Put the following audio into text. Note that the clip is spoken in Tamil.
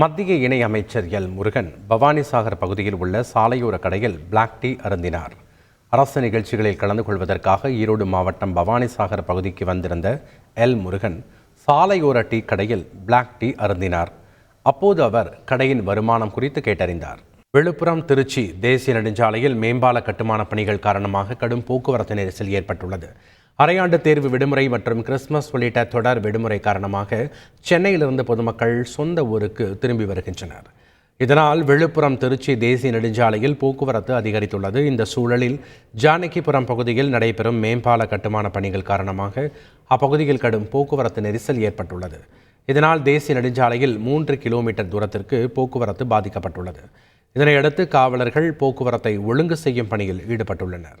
மத்திய இணை அமைச்சர் எல் முருகன் பவானிசாகர் பகுதியில் உள்ள சாலையோர கடையில் பிளாக் டீ அருந்தினார். அரசு நிகழ்ச்சிகளில் கலந்து கொள்வதற்காக ஈரோடு மாவட்டம் பவானிசாகர் பகுதிக்கு வந்திருந்த எல் முருகன் சாலையோர டீ கடையில் பிளாக் டீ அருந்தினார். அப்போது அவர் கடையின் வருமானம் குறித்து கேட்டறிந்தார். விழுப்புரம் திருச்சி தேசிய நெடுஞ்சாலையில் மேம்பால கட்டுமான பணிகள் காரணமாக கடும் போக்குவரத்து நெரிசல் ஏற்பட்டுள்ளது. அரையாண்டு தேர்வு விடுமுறை மற்றும் கிறிஸ்துமஸ் உள்ளிட்ட தொடர் விடுமுறை காரணமாக சென்னையிலிருந்து பொதுமக்கள் சொந்த ஊருக்கு திரும்பி வருகின்றனர். இதனால் விழுப்புரம் திருச்சி தேசிய நெடுஞ்சாலையில் போக்குவரத்து அதிகரித்துள்ளது. இந்த சூழலில் ஜானகிபுரம் பகுதியில் நடைபெறும் மேம்பால கட்டுமான பணிகள் காரணமாக அப்பகுதியில் கடும் போக்குவரத்து நெரிசல் ஏற்பட்டுள்ளது. இதனால் தேசிய நெடுஞ்சாலையில் மூன்று கிலோமீட்டர் தூரத்திற்கு போக்குவரத்து பாதிக்கப்பட்டுள்ளது. இதனையடுத்து காவலர்கள் போக்குவரத்தை ஒழுங்கு செய்யும் பணியில் ஈடுபட்டுள்ளனர்.